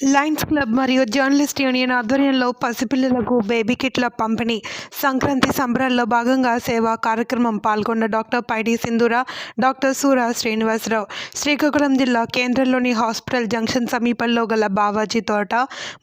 Lions club మరియు journalist union ఆధ్వర్యంలో పసిపిల్లలకు బేబీ కిట్ల పంపిణీ. సంక్రాంతి సంబరాల్లో భాగంగా సేవా కార్యక్రమం పాల్గొన్న డాక్టర్ పైడి సింధూర డాక్టర్ సూర శ్రీనివాసరావు. శ్రీకాకుళం జిల్లా కేంద్రంలోని హాస్పిటల్ జంక్షన్ సమీపంలో గల బావాజీ తోట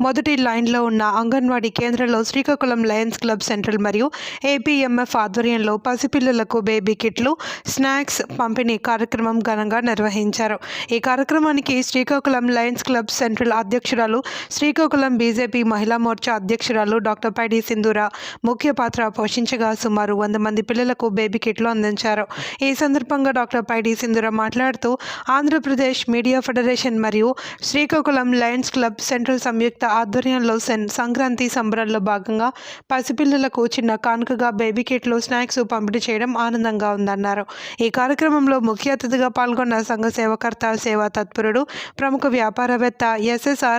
మొదటి లైన్లో ఉన్న అంగన్వాడీ కేంద్రంలో శ్రీకాకుళం లయన్స్ క్లబ్ సెంట్రల్ మరియు ఏపీఎంఎఫ్ ఆధ్వర్యంలో పసిపిల్లలకు బేబీ కిట్లు స్నాక్స్ పంపిణీ కార్యక్రమం ఘనంగా నిర్వహించారు. ఈ కార్యక్రమానికి శ్రీకాకుళం లయన్స్ క్లబ్ సెంట్రల్ అధ్యక్ష అధ్యక్షురాలు శ్రీకాకుళం బీజేపీ మహిళా మోర్చా అధ్యక్షురాలు డాక్టర్ పైడి సింధూర ముఖ్య పాత్ర పోషించగా సుమారు వంద మంది పిల్లలకు బేబీ కిట్లు అందించారు. ఈ సందర్భంగా డాక్టర్ పైడి సింధూర మాట్లాడుతూ ఆంధ్రప్రదేశ్ మీడియా ఫెడరేషన్ మరియు శ్రీకాకుళం లయన్స్ క్లబ్ సెంట్రల్ సంయుక్త ఆధ్వర్యంలో సెన్ సంక్రాంతి సంబరాల్లో భాగంగా పసిపిల్లలకు చిన్న కానుకగా బేబీ కిట్లు స్నాక్స్ పంపిణీ చేయడం ఆనందంగా ఉందన్నారు. ఈ కార్యక్రమంలో ముఖ్య అతిథిగా పాల్గొన్న సంఘ సేవకర్త సేవా తత్పరుడు ప్రముఖ వ్యాపారవేత్త ఎస్ఎస్ఆర్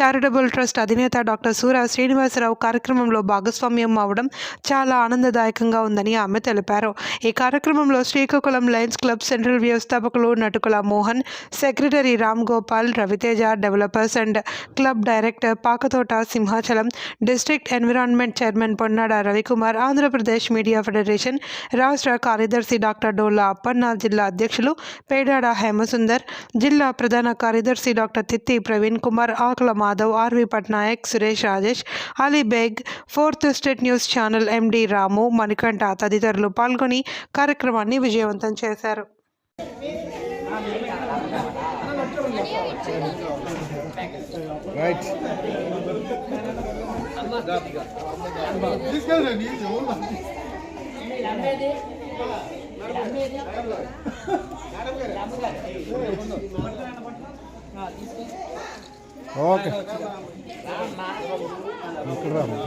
చారిటబుల్ ట్రస్ట్ అధినేత డాక్టర్ సూర శ్రీనివాసరావు కార్యక్రమంలో భాగస్వామ్యం అవడం చాలా ఆనందదాయకంగా ఉందని ఆమె తెలిపారు. ఈ కార్యక్రమంలో శ్రీకాకుళం లయన్స్ క్లబ్ సెంట్రల్ వ్యవస్థాపకులు Natukula Mohan secretary Ram Gopal Raviteja developers and club director Pakathota Simhachalam district environment chairman Ponnada Ravikumar Andhra Pradesh media federation రాష్ట్ర కార్యదర్శి డాక్టర్ డోలా అప్పన్న జిల్లా అధ్యక్షులు పేడాడ హేమసుందర్ జిల్లా ప్రధాన కార్యదర్శి doctor Titti Praveen Kumar Akula Madhav R V Patnaik Suresh Rajesh Ali Baig fourth state news channel MD Ramu Manikanta తదితరులు పాల్గొని కార్యక్రమాన్ని విజయవంతం చేశారు రైట్ తీసుకెళ్ళండి ఓకే ఇక్కడ రా గురువు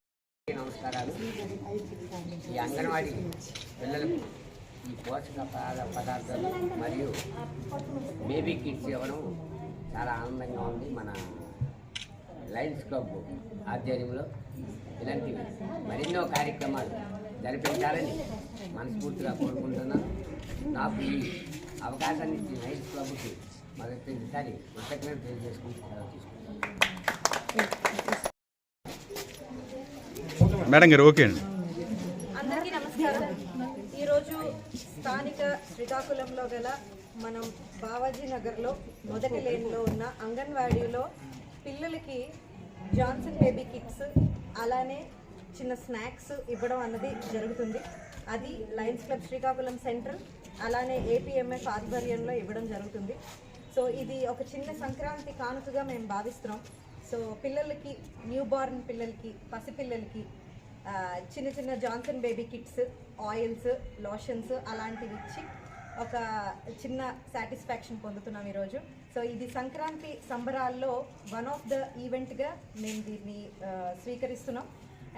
కన్నా ఈ అంగన్వాడీ పిల్లలకు ఈ పోషక పదార్థాలు మరియు బేబీ కిట్స్ ఇవ్వడం చాలా ఆనందంగా ఉంది. మన లయన్స్ క్లబ్ ఆధ్వర్యంలో ఇలాంటివి మరెన్నో కార్యక్రమాలు జరిపించాలని మనస్ఫూర్తిగా కోరుకుంటున్నాను. నాకు ఈ అవకాశాన్ని ఇచ్చిన లయన్స్ క్లబ్కి మొదటిసారి కృతజ్ఞత తెలియజేసుకుంటున్నాను మేడం గారు ఓకే అండి. అందరికీ నమస్కారం. ఈరోజు స్థానిక శ్రీకాకుళంలో గల మనం బావాజీ నగర్లో మొదటి లేన్లో ఉన్న అంగన్వాడీలో పిల్లలకి జాన్సన్ బేబీ కిట్స్ అలానే చిన్న స్నాక్స్ ఇవ్వడం అన్నది జరుగుతుంది. అది లయన్స్ క్లబ్ శ్రీకాకుళం సెంటర్ అలానే ఏపీఎంఎఫ్ ఆధ్వర్యంలో ఇవ్వడం జరుగుతుంది. సో ఇది ఒక చిన్న సంక్రాంతి కానుకగా మేము భావిస్తున్నాం. సో పిల్లలకి న్యూ బార్న్ పిల్లలకి పసిపిల్లలకి చిన్న చిన్న Johnson baby kits oils lotions అలాంటివి ఇచ్చి ఒక చిన్న సాటిస్ఫాక్షన్ పొందుతున్నాం ఈరోజు. సో ఇది సంక్రాంతి సంబరాల్లో వన్ ఆఫ్ ద ఈవెంట్గా మేము దీన్ని స్వీకరిస్తున్నాం.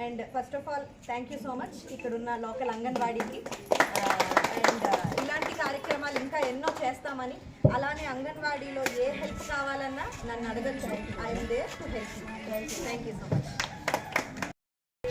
And first of all thank you so much ఇక్కడున్న లోకల్ అంగన్వాడీకి. అండ్ ఇలాంటి కార్యక్రమాలు ఇంకా ఎన్నో చేస్తామని అలానే అంగన్వాడీలో ఏ హెల్ప్ కావాలన్నా నన్ను అడగచ్చు. I'm there to help thank you so much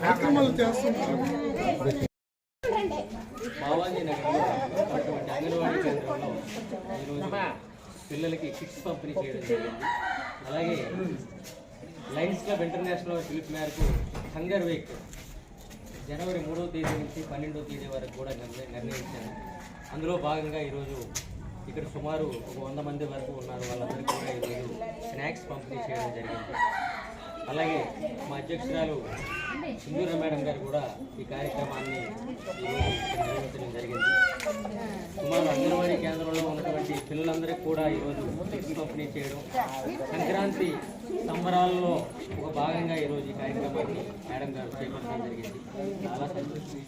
కార్యక్రమాలు చేస్తున్నారు బావాజీ నగర్లో అటువంటి అంగన్వాడీ కేంద్రంలో ఈరోజు పిల్లలకి కిట్స్ పంపిణీ చేయడం జరిగింది అలాగే లైన్స్ క్లబ్ ఇంటర్నేషనల్ పిలుపు మేరకు హంగర్ వీక్ జనవరి మూడవ తేదీ నుంచి పన్నెండవ తేదీ వరకు కూడా నిర్ణయించాను అందులో భాగంగా ఈరోజు ఇక్కడ సుమారు ఒక వంద మంది వరకు ఉన్నారు. వాళ్ళందరికీ కూడా ఈరోజు స్నాక్స్ పంపిణీ చేయడం జరిగింది. అలాగే మా అధ్యక్షురాలు సింధూర మేడం గారు కూడా ఈ కార్యక్రమాన్ని నిర్వహించడం జరిగింది. సుమారు అంగన్వాడీ కేంద్రంలో ఉన్నటువంటి పిల్లలందరికీ కూడా ఈరోజు కిట్స్ పంపిణీ చేయడం సంక్రాంతి సంబరాల్లో ఒక భాగంగా ఈరోజు ఈ కార్యక్రమాన్ని మేడం గారు చేపట్టడం జరిగింది. చాలా సంతోషం.